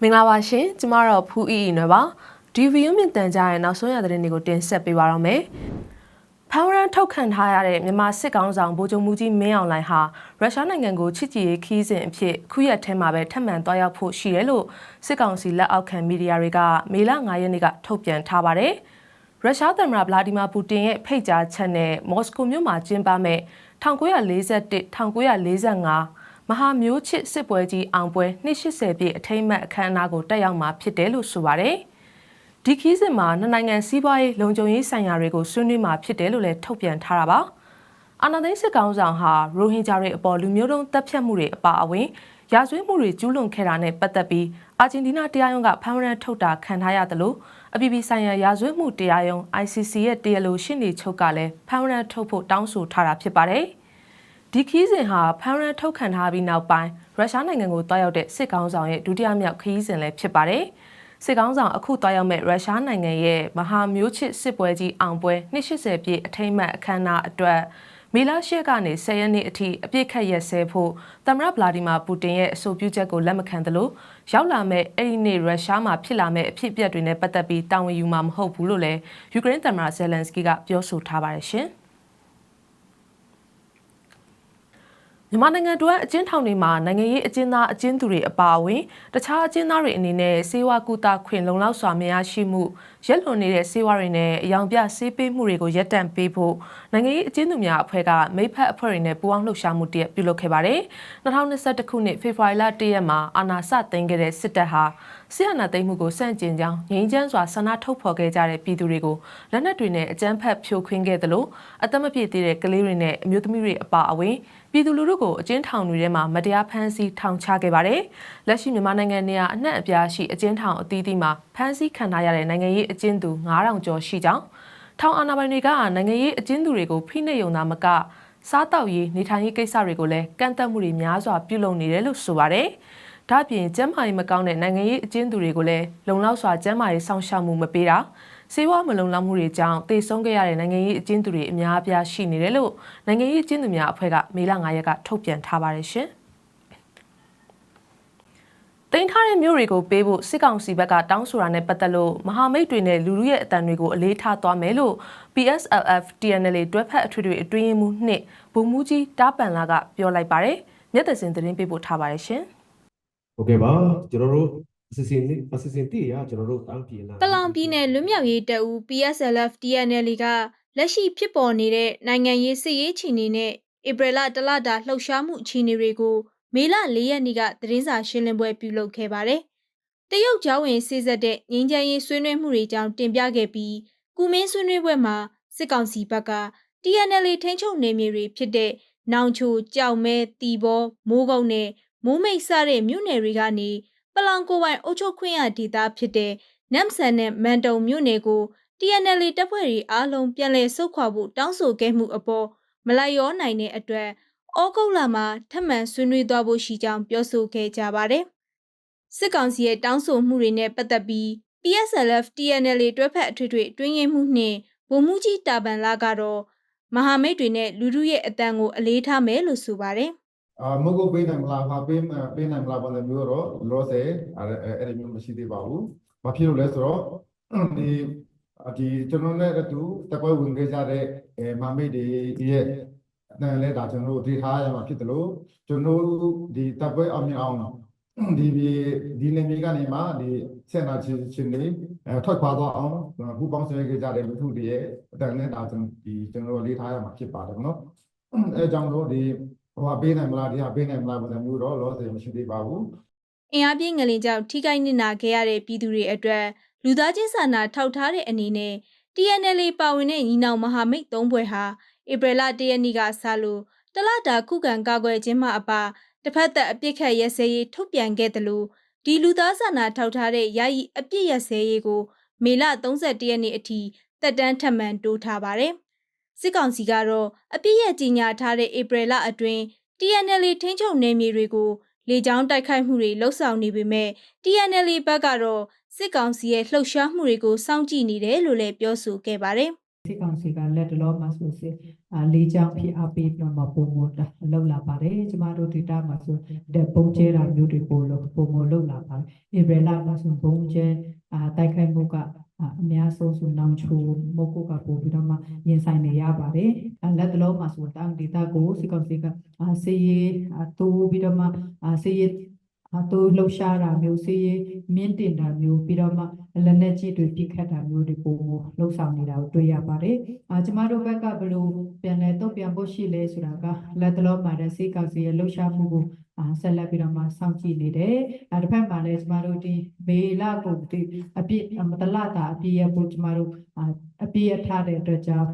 မင်္ဂလာပါရှင်ကျမတော့ဖူးအီအီနွယ်ပါဒီဗီဒီယိုမြင့်တန်ကြရဲ့နောက်ဆုံးရသတင်းတွေကိုတင်ဆက်ပေးပါတော့မယ်ဖန်ရန်ထုတ်ခံထားရတဲ့မြန်မာစစ်ကောင်ဆောင်ဗိုလ်ချုပ်မူကြီးမင်းအောင်လှိုင်ဟာရုရှားနိုင်ငံကိုချစ်ကြည်ရေးခီးစဉ်အဖြစ်ခုရက်ထဲမှာပဲထပ်မံတွားရောက်ဖို့ရှိတယ်လို့စစ်ကောင်စီလက်အောက်ခံမီဒီယာတွေကမေလ9ရက်နေ့ကထုတ်ပြန်ထားပါတယ်ရုရှားသမ္မတဗလာဒီမာပူတင်ရဲ့ဖိတ်ကြားချက်နဲ့မော်စကိုမြို့မှာကျင်းပမဲ့1941-1945 မဟာမျိုးချစ်စစ်ပွဲကြီးအောင်ပွဲ280ပြည့်အထိမ်းအမှတ်အခမ်းအနားကိုတက်ရောက်မှာဖြစ်တယ်လို့ဆိုပါတယ်။ဒီခီးစဉ်မှာနှစ်နိုင်ငံစီးပွားရေးလုံခြုံရေးဆိုင်ရာတွေကိုဆွေးနွေးမှာဖြစ်တယ်လို့လည်းထုတ်ပြန်ထားတာပါ။အာဏာသိမ်းစစ်ကောင်ဆောင်ဟာရိုဟင်ဂျာတွေအပေါ်လူမျိုးတုံးတပ်ဖြတ်မှုတွေအပါအဝင်ရာဇဝတ်မှုတွေကျူးလွန်ခဲ့တာနဲ့ပတ်သက်ပြီးအာဂျင်တီးနားတရားရုံးကဖမ်းဝရမ်းထုတ်တာခံထားရတယ်လို့အပြည်ပြည်ဆိုင်ရာရာဇဝတ်မှုတရားရုံး ICC ရဲ့တရားလိုရှင်းနေချုပ်ကလည်းဖမ်းဝရမ်းထုတ်ဖို့တောင်းဆိုထားတာဖြစ်ပါတယ်။ ဒီခီးစဉ်ဟာဖမ်းရန်ထုတ်ခံထားပြီးနောက်ပိုင်းရုရှားနိုင်ငံကိုတွားရောက်တဲ့စစ်ကောင်းဆောင်ရဲ့ဒုတိယမြောက်ခီးစဉ်လည်းဖြစ်ပါတယ်။စစ်ကောင်းဆောင်အခုတွားရောက်မဲ့ရုရှားနိုင်ငံရဲ့မဟာမျိုးချစ်စစ်ပွဲကြီးအောင်ပွဲ280ပြည့်အထိမ်းအမှတ်အခမ်းအနားအတွက်မေလ10ကနေ10ရက်နေ့အထိအပြည့်ခတ်ရက်စဲဖို့သမ္မတဗလာဒီမာပူတင်ရဲ့အဆိုပြုချက်ကိုလက်မခံသလိုရောက်လာမဲ့အဲ့ဒီနေ့ရုရှားမှာဖြစ်လာမဲ့အဖြစ်အပျက်တွေနဲ့ပတ်သက်ပြီးတာဝန်ယူမှာမဟုတ်ဘူးလို့လည်းယူကရိန်းသမ္မတဇယ်လန်စကီကပြောဆိုထားပါတယ်ရှင်။ မြန်မာနိုင်ငံတွင်းအကျဉ်းထောင်တွေမှာနိုင်ငံရေးအကျဉ်းသားအကျဉ်းသူတွေအပါအဝင်တခြားအကျဉ်းသားတွေအနေနဲ့စေဝါကူတာခွင့်လုံလောက်စွာမရရှိမှုရက်လွန်နေတဲ့စေဝါတွေနဲ့အယောင်ပြဆေးပေးမှုတွေကိုရပ်တန့်ပေးဖို့နိုင်ငံရေးအကျဉ်းသူများအဖွဲ့ကမိဖက်အဖွဲ့တွေနဲ့ပူးပေါင်းလှုပ်ရှားမှုတရက်ပြုလုပ်ခဲ့ပါတယ်။2021ခုနှစ်ဖေဖော်ဝါရီလ1ရက်မှာအာဏာစသိမ်းခဲ့တဲ့စစ်တပ်ဟာဆီယနာသိမ်းမှုကိုစန့်ကျင်ကြောင်းငြိမ်းချမ်းစွာဆန္ဒထုတ်ဖော်ခဲ့ကြတဲ့ပြည်သူတွေကိုလက်နက်တွေနဲ့အကြမ်းဖက်ဖြိုခွင်းခဲ့သလိုအသက်မပြည့်သေးတဲ့ကလေးတွေနဲ့အမျိုးသမီးတွေအပါအဝင်ပြည်သူလူထုကိုအကျဉ်းထောင်တွေထဲမှာမတရားဖမ်းဆီးထောင်ချခဲ့ပါတယ်။လက်ရှိမြန်မာနိုင်ငံနေရာအနှံ့အပြားရှိအကျဉ်းထောင်အသီးသီးမှာဖမ်းဆီးခံထားရတဲ့နိုင်ငံရေးအကျဉ်းသူ9000ကျော်ရှိကြောင်းထောင်အာဏာပိုင်တွေကနိုင်ငံရေးအကျဉ်းသူတွေကိုဖိနှိပ်ယုံတာမကစားတောက်ရေးနေထိုင်ရေးကိစ္စတွေကိုလည်းကန့်သတ်မှုတွေများစွာပြုလုပ်နေတယ်လို့ဆိုပါတယ်။ဒါ့အပြင်ကျန်းမာရေးမကောင်းတဲ့နိုင်ငံရေးအကျဉ်းသူတွေကိုလည်းလုံလောက်စွာကျန်းမာရေးစောင့်ရှောက်မှုမပေးတာ စေဝါမလုံလောက်မှုတွေကြောင့်တေဆုံးခဲ့ရတဲ့နိုင်ငံရေးအကျဉ်းသူတွေအများအပြားရှိနေတယ်လို့နိုင်ငံရေးအကျဉ်းသူများအဖွဲ့ကမေလ9ရက်ကထုတ်ပြန်ထားပါတယ်ရှင်။တင်ထားတဲ့မျိုးတွေကိုပေးဖို့စစ်ကောင်စီဘက်ကတောင်းဆိုတာနဲ့ပတ်သက်လို့မဟာမိတ်တွေနဲ့လူလူရဲ့အတန်တွေကိုအလေးထားသွားမယ်လို့ PSLF TNL တွဲဖက်အထွေထွေအတွင်းမှုနှစ်ဗိုလ်မှူးကြီးတားပန်လာကပြောလိုက်ပါတယ်။မျက်သက်စင်သတင်းပေးပို့ထားပါတယ်ရှင်။ဟုတ်ကဲ့ပါကျွန်တော်တို့ အစီအစဉ်အစီအစဉ်တည်းရကျွန်တော်တို့တန်းပြည်လာပလောင်ပြည်နယ်လွတ်မြောက်ရေးတပ်ဦး PSLF TNL ကလက်ရှိဖြစ်ပေါ်နေတဲ့နိုင်ငံရေးစစ်ရေးခြေအနေနဲ့ဧပြီလတလတာလှုပ်ရှားမှုအခြေအနေတွေကိုမေလ၄ရက်နေ့ကသတင်းစာရှင်းလင်းပွဲပြုလုပ်ခဲ့ပါတယ်။တရုတ်ကျောင်းဝင်စီဆက်တဲ့ငင်းချမ်းရေးဆွေးနွေးမှုတွေကြောင့်တင်ပြခဲ့ပြီးကုမင်းဆွေးနွေးပွဲမှာစစ်ကောင်စီဘက်က TNL ထိန်းချုပ်နေမြေတွေဖြစ်တဲ့နောင်ချိုကြောက်မဲတီဘောမိုးကုတ်နဲ့မိုးမိတ်စတဲ့မြို့နယ်တွေကနေ ပလောင်ကိုပိုင်အုပ်ချုပ်ခွင့်ရဒေသဖြစ်တဲ့နမ်ဆန်နဲ့မန်တုံမြို့နယ်ကို TNL တပ်ဖွဲ့တွေအားလုံးပြန်လည်ဆုတ်ခွာဖို့တောင်းဆိုခဲ့မှုအပေါ်မလိုက်ရောနိုင်တဲ့အတွက်ဩဂုတ်လမှာထပ်မံဆွေးနွေးသွားဖို့ရှိကြောင်းပြောဆိုခဲ့ကြပါတယ်။စစ်ကောင်စီရဲ့တောင်းဆိုမှုတွေနဲ့ပတ်သက်ပြီး PSLF TNL တွဲဖက်အထွေထွေအတွင်းရင်မှုနှင့်ဗိုလ်မှူးကြီးတာပန်လာကတော့မဟာမိတ်တွေနဲ့လူလူရဲ့အတန်ကိုအလေးထားမယ်လို့ဆိုပါတယ်။ အာမဟုတ်ကိုပေးနိုင်မလားဟာပေးမပေးနိုင်မလားဘာလဲမျိုးတော့လောဆယ်အဲ့အဲ့ဒီမျိုးမရှိသေးပါဘူး။ဘာဖြစ်လို့လဲဆိုတော့ဒီဒီကျွန်တော်နဲ့အတူတပွဲဝင်ခဲ့ကြတဲ့အဲမမိတ်တွေရဲ့အတန်လဲဒါကျွန်တော်တို့ဒေထားရမှာဖြစ်တယ်လို့ကျွန်တော်တို့ဒီတပွဲအောင်မြင်အောင်ဒီဒီနေမြေကနေမှဒီဆက်နာချင်းချင်းတွေအဲထွက်ခွာသွားအောင်ဘူပေါင်းဆွေးခဲ့ကြတဲ့လူထုတွေရဲ့အတန်နဲ့ဒါကျွန်တော်ဒီကျွန်တော်တို့လေးထားရမှာဖြစ်ပါတယ်နော်အဲကြောင့်လို့ဒီ ဟိုဟာပေးနိုင်မလားဒီဟာပေးနိုင်မလားဘယ်လိုမျိုးတော့လောဆယ်မရှိသေးပါဘူးအင်အားပြင်းငလင်ကြောင့်ထိခိုက်နစ်နာခဲ့ရတဲ့ပြည်သူတွေအတွက်လူသားချင်းစာနာထောက်ထားတဲ့အနေနဲ့ TNL ပါဝင်တဲ့ညီနောင်မဟာမိတ်သုံးဘွဲဟာဧပြီလ၁ရက်နေ့ကစလို့တလတာခုခံကာကွယ်ခြင်းမှအပါတစ်ဖက်သက်အပြစ်ခတ်ရဲစဲရေးထုတ်ပြန်ခဲ့တယ်လို့ဒီလူသားစာနာထောက်ထားတဲ့ယာယီအပြစ်ရဲစဲရေးကို မေလ31ရက်နေ့အထိတက်တန်းထပ်မံတိုးထားပါတယ်။ စစ်ကောင်စီကတော့အပြစ်ရကြီးညာထားတဲ့ဧပြီလအတွင်း TNL ထိန်းချုပ်နယ်မြေတွေကိုလေကြောင်းတိုက်ခိုက်မှုတွေလှုပ်ဆောင်နေပေမဲ့ TNL ဘက်ကတော့စစ်ကောင်စီရဲ့လှုပ်ရှားမှုတွေကိုစောင့်ကြည့်နေတယ်လို့လည်းပြောဆိုခဲ့ပါတယ်စစ်ကောင်စီကလက်တလောမှာဆိုစစ်အာလေးချောင်းဖြစ်အပ်ပြီးတော့မပုံမတာလောက်လာပါတယ်ကျမတို့ဒေတာမှာဆိုတဲ့ပုံကျဲတာမျိုးတွေပို့လို့ပုံမလောက်လာပါတယ်ဧပြီလမှာဆိုပုံကျဲအာတိုက်ခိုက်မှုက အအများဆုံးဆိုနောင်ချိုမုတ်ကုတ်ကပို့ပြီးတော့မှရင်ဆိုင်နေရပါတယ်အာလက်တလောမှာဆိုတောင်ဒေတာကိုစစ်ကောင်စီကအာစေးရေးအာတိုးပြီးတော့မှအာစေးရေးအာတိုးလှုပ်ရှားတာမျိုးစေးရေးမြင့်တင်တာမျိုးပြီးတော့မှလက်နက်ကြီးတွေပြစ်ခတ်တာမျိုးတွေပို့လှုပ်ဆောင်နေတာကိုတွေ့ရပါတယ်အာကျမတို့ဘက်ကဘယ်လိုပြန်လဲတုတ်ပြန်ဖို့ရှိလဲဆိုတာကလက်တလုံးမှာတဲ့စေကောင်စီရဲ့လှုပ်ရှားမှုကိုအာ ဆက်လက်ပြီးတော့မှစောင့်ကြည့်နေတယ်။အဲတစ်ဖက်မှာလည်းကျမတို့ဒီမေလာကိုဒီအပြည့်မတလတာအပြည့်ရဖို့ကျမတို့အာအပြည့်ရထားတဲ့အတွက်ကြောင့်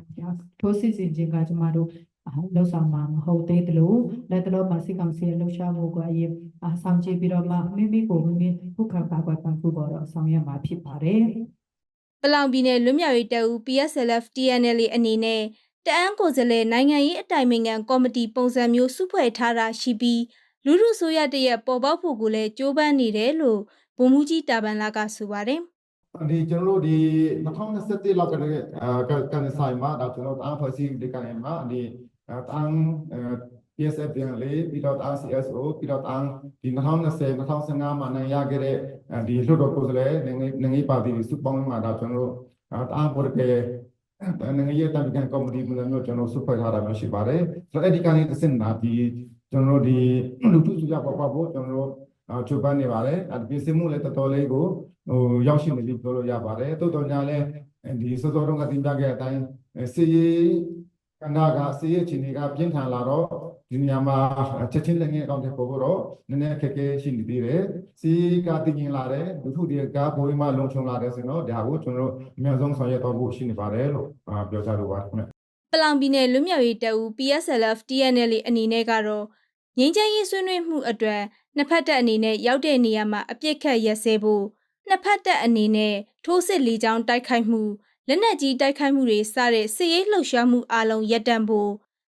ထိုးစစ်စင်ခြင်းကကျမတို့အာလှုပ်ဆောင်မှာမဟုတ်သေးသလိုလက်တလုံးမှာစေကောင်စီရဲ့လှုပ်ရှားမှုကိုအရင်အာဆောင်ကြည့်ပြီးတော့မှမိမိကိုမိမိခုခံကာကွယ်ပံ့ပိုးပေါ်တော့ဆောင်ရွက်မှာဖြစ်ပါတယ်။ပလောင်ပြည်နယ်လွတ်မြောက်ရေးတပ်ဦး PSLF TNL အနေနဲ့တအန်းကိုယ်စားလှယ်နိုင်ငံရေးအတိုင်ပင်ခံကော်မတီပုံစံမျိုးစုဖွဲ့ထားတာရှိပြီး လူထုဆိုရတရက်ပေါ်ပေါက်ဖို့ကိုလည်းကြိုးပမ်းနေတယ်လို့ဗိုလ်မှူးကြီးတာပန်လာကဆိုပါတယ်ဒီကျွန်တော်တို့ဒီ2021လောက်ကနေအာကနေဆိုင်မှာဒါကျွန်တော်အားဖွဲ့စည်းဒီကနေမှာဒီတန်း PSF ပြန်လေပြီးတော့ RCSO ပြီးတော့တန်းဒီ2020 2015မှာနိုင်ရခဲ့တဲ့ဒီလွှတ်တော်ကိုယ်စားလှယ်နိုင်ငံနိုင်ငံပါတီစုပေါင်းမှာဒါကျွန်တော်တို့တန်းပေါ်တဲ့နိုင်ငံရေးတံပြန်ကော်မတီမျိုးကျွန်တော်စုဖွဲ့ထားတာမျိုးရှိပါတယ်ဆိုတော့အဲ့ဒီကနေတစ်စင်နာဒီ ကျွန်တော်တို့ဒီလူထုစုရပေါ်ပါဖို့ကျွန်တော်တို့အာချုပ်ပန်းနေပါတယ်အဲ့ဒီပြင်ဆင်မှုလည်းတော်တော်လေးကိုဟိုရောက်ရှိနေပြီပြောလို့ရပါတယ်တိုးတော်ညာလည်းဒီစောစောတုန်းကတင်ပြခဲ့တဲ့အတိုင်းစီရေးကဏ္ဍကစီရေးအခြေအနေကပြင်းထန်လာတော့ဒီနေရာမှာချက်ချင်းလည်းငယ်အကောင့်တွေပို့ဖို့တော့နည်းနည်းအခက်အခဲရှိနေသေးတယ်စီရေးကတည်ငြိမ်လာတယ်လူထုတွေကဘိုးမှလုံခြုံလာတယ်ဆိုတော့ဒါကိုကျွန်တော်တို့အများဆုံးဆောင်ရွက်တော့ဖို့ရှိနေပါတယ်လို့ပြောကြလိုပါတယ်ခင်ဗျပလောင်ပြည်နယ်လွတ်မြောက်ရေးတပ်ဦး PSLF TNL အနေနဲ့ကတော့ ငင်းချမ်းရေးဆွေးနွေးမှုအတွက်နှစ်ဖက်တပ်အနေနဲ့ရောက်တဲ့နေရာမှာအပြစ်ခတ်ရက်စဲဖို့နှစ်ဖက်တပ်အနေနဲ့ထိုးစစ်လီကြောင်းတိုက်ခိုက်မှုလက်နက်ကြီးတိုက်ခိုက်မှုတွေစတဲ့စစ်ရေးလှုပ်ရှားမှုအလုံးရပ်တန့်ဖို့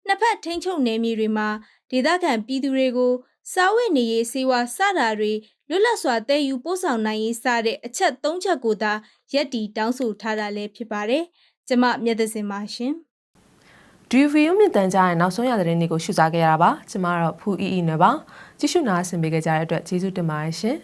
နှစ်ဖက်ထိန်းချုပ်နယ်မြေတွေမှာဒေသခံပြည်သူတွေကိုစားဝတ်နေရေးစေဝါစတာတွေလွတ်လပ်စွာတည်ယူပို့ဆောင်နိုင်ရေးစတဲ့အချက်၃ချက်ကိုသာရက်တီတောင်းဆိုထားတာလည်းဖြစ်ပါတယ်။ကျမမြတ်သစင်ပါရှင်။ ဒီဗီယိုမြင့်တန်ကြားရဲ့နောက်ဆုံးရတဲ့သတင်းတွေကိုရှုစားခဲ့ရတာပါကျမကတော့ဖူအီအီနယ်ပါကြည့်ရှုနာဆင်ပေးကြတဲ့အတွက်ကျေးဇူးတင်ပါတယ်ရှင်